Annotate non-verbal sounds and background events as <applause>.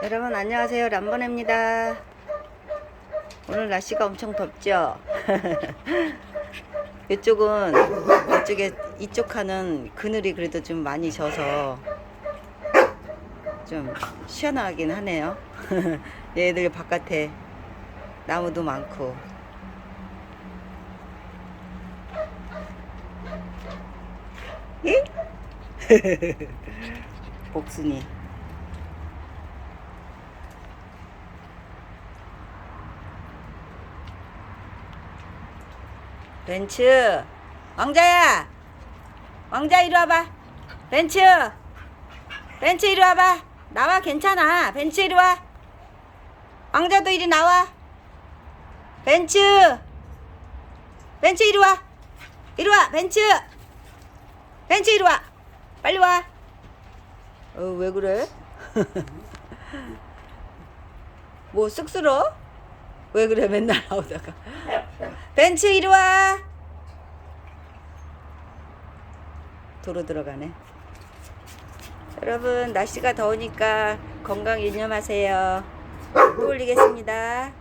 여러분 안녕하세요. 람보네입니다. 오늘 날씨가 엄청 덥죠? <laughs> 이쪽은 이쪽에 이쪽 칸은 그늘이 그래도 좀 많이 져서 좀 시원하긴 하네요. <laughs> 얘들 바깥에 나무도 많고. 예? <laughs> 복순이 벤츠. 왕자야 왕자 이리 와봐. 벤츠 벤츠 이리 와봐. 나와 괜찮아. 벤츠 이리 와. 왕자도 이리 나와. 벤츠 벤츠 이리 와. 이리 와 벤츠. 벤츠 이리 와. 빨리 와. 어, 왜 그래? <laughs> 뭐 쑥스러? 왜 그래 맨날 나오다가 벤츠 이리 와. 도로 들어가네. 여러분 날씨가 더우니까 건강 유념하세요. 또 올리겠습니다